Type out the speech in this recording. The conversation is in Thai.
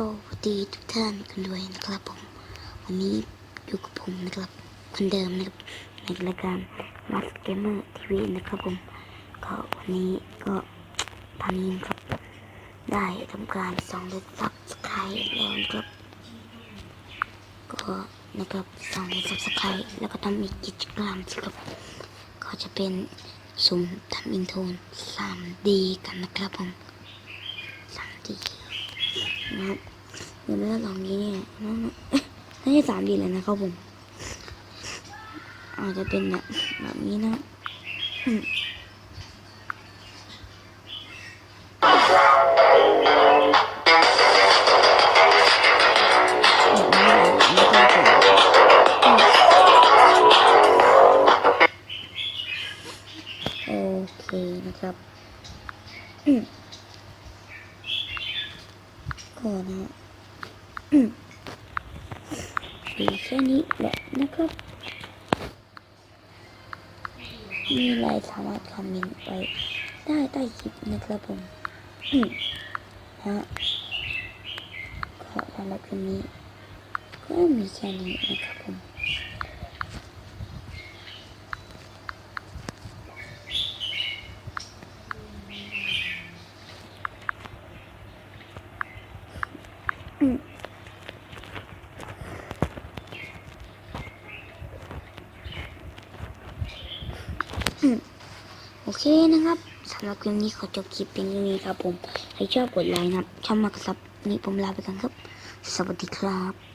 วัสดีทุกท่านกันด้วยนะครับผม วันนี้อยู่กับผมนะครับคนเดิมนะครับในรายการมาสเกมเมอร์ทีวีนะครับผม ก็วันนี้ก็ทำนี้ครับ ได้ทำการสองเลือดซับสไครต์แล้วนะครับ ก็นะครับสองเลือดซับสไครต์แล้วก็ทำอีกกิจกรรมครับ ก็จะเป็นสุ่มทำอินโทน 3D กันนะครับผม 3D นะครับ ดี๋ยวเรื่องลองนี้เนี่ยนั่นน่ะเอ๊ะไม่ใช่ 3D เลยนะครับผม อาจจะเป็นแบบแบบนี้นะอืมแบบนี้เลยนะครับผมอืมโอเคนะครับก็นะ มีแค่นี้แหละนะครับ มีอะไรสามารถคอมเมนต์ไปได้ใต้คลิปนะครับผมฮะก็สำหรับคลิปนี้ ก็มีแค่นี้นะครับผมอืม โอเคนะครับสำหรับคลิปนี้ขอจบคลิปเพียงเท่านี้ครับผมใครชอบกดไลค์นะครับชอบมากครับนี่ผมลาไปกันครับ สวัสดีครับ